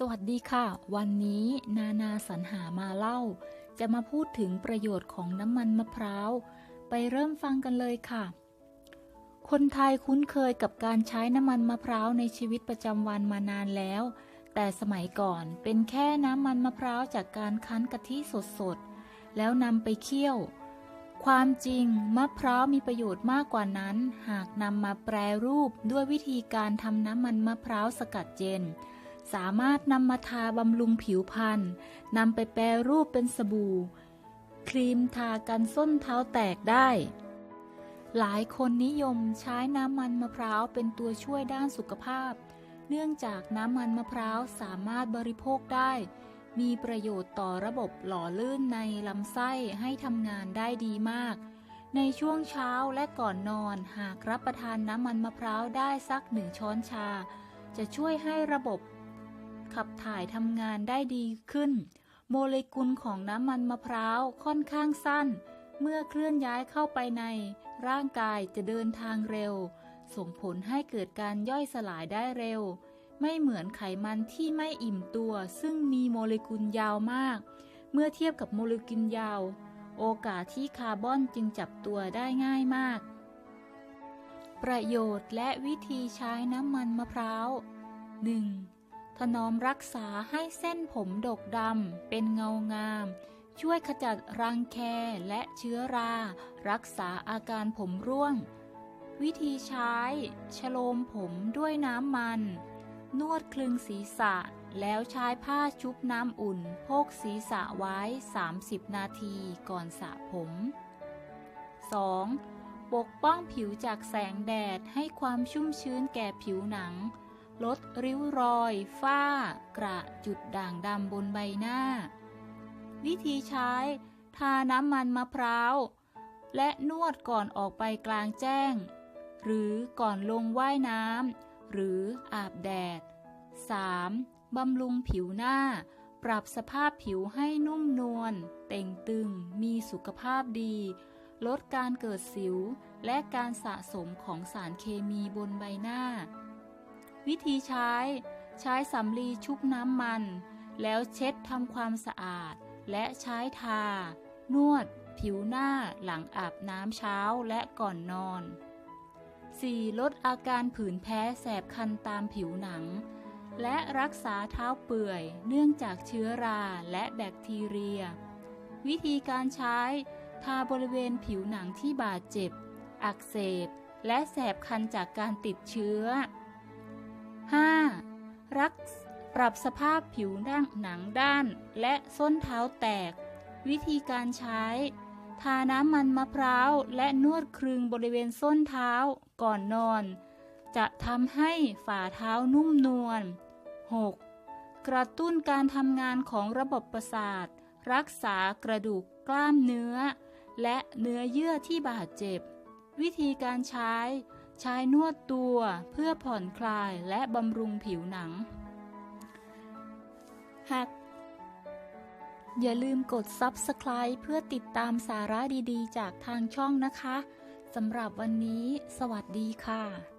สวัสดีค่ะ วันนี้นานาสรรหามาเล่า จะมาพูดถึงประโยชน์ของน้ำมันมะพร้าว ไปเริ่มฟังกันเลยค่ะ คนไทยคุ้นเคยกับการใช้น้ำมันมะพร้าวในชีวิตประจำวันมานานแล้ว แต่สมัยก่อนเป็นแค่น้ำมันมะพร้าวจากการคั้นกะทิสดๆ แล้วนำไปเคี่ยว ความจริงมะพร้าวมีประโยชน์มากกว่านั้น หากนำมาแปรรูปด้วยวิธีการทำน้ำมันมะพร้าวสกัดเย็น สามารถนำมาทาบำรุงผิวพรรณนำไปแปรรูปเป็นสบู่ ครีมทากันส้นเท้าแตกได้ หลายคนนิยมใช้น้ำมันมะพร้าวเป็นตัวช่วยด้านสุขภาพ เนื่องจากน้ำมันมะพร้าวสามารถบริโภคได้ มีประโยชน์ต่อระบบหล่อลื่นในลำไส้ให้ทำงานได้ดีมากในช่วงเช้าและก่อนนอนหากรับประทานน้ำมันมะพร้าวได้สักหนึ่งช้อนชา จะช่วยให้ระบบ ขับถ่ายทำงานได้ดีขึ้น โมเลกุลของน้ำมันมะพร้าวค่อนข้างสั้น เมื่อเคลื่อนย้ายเข้าไปใน ร่างกายจะเดินทางเร็ว ส่งผลให้เกิดการย่อยสลายได้เร็ว ไม่เหมือนไขมันที่ไม่อิ่มตัว ซึ่งมีโมเลกุลยาวมาก เมื่อเทียบกับโมเลกุลยาว โอกาสที่คาร์บอนจึงจับตัวได้ง่ายมากประโยชน์และวิธีใช้น้ำมันมะพร้าว 1. ถนอมรักษาให้เส้นผมดกดำเป็นเงางาม ช่วยขจัดรังแคและเชื้อรา รักษาอาการผมร่วง วิธีใช้ชโลมผมด้วยน้ำมัน นวดคลึงศีรษะ แล้วใช้ผ้าชุบน้ำอุ่นโพกศีรษะไว้ 30 นาทีก่อนสระผม 2. ปกป้องผิวจากแสงแดดให้ความชุ่มชื้นแก่ผิวหนัง ลดริ้วรอย ฝ้า กระจุดด่างดำบนใบหน้า วิธีใช้ ทาน้ำมันมะพร้าว และนวดก่อนออกไปกลางแจ้ง หรือก่อนลงว่ายน้ำหรืออาบแดด 3. บำรุงผิวหน้า ปรับสภาพผิวให้นุ่มนวลเต่งตึงมีสุขภาพดี ลดการเกิดสิว และการสะสมของสารเคมีบนใบหน้า วิธีใช้ ใช้สำลีชุบน้ำมัน แล้วเช็ดทำความสะอาด และใช้ทา นวด ผิวหน้าหลังอาบน้ำเช้าและก่อนนอน 4. ลดอาการผื่นแพ้แสบคันตามผิวหนัง และรักษาเท้าเปื่อยเนื่องจากเชื้อราและแบคทีเรีย วิธีการใช้ ทาบริเวณผิวหนังที่บาดเจ็บ อักเสบ และแสบคันจากการติดเชื้อ 5. รักปรับสภาพผิวด้านหนังด้าน และส้นเท้าแตก วิธีการใช้ ทาน้ำมันมะพร้าวและนวดคลึงบริเวณส้นเท้าก่อนนอน จะทำให้ฝ่าเท้านุ่มนวล 6. กระตุ้นการทำงานของระบบประสาท รักษากระดูกกล้ามเนื้อ และเนื้อเยื่อที่บาดเจ็บ วิธีการใช้ ใช้นวดตัวเพื่อผ่อนคลายและบำรุงผิวหนัง หาก อย่าลืมกด Subscribe เพื่อติดตามสาระดีๆ จากทางช่องนะคะ สำหรับวันนี้ สวัสดีค่ะ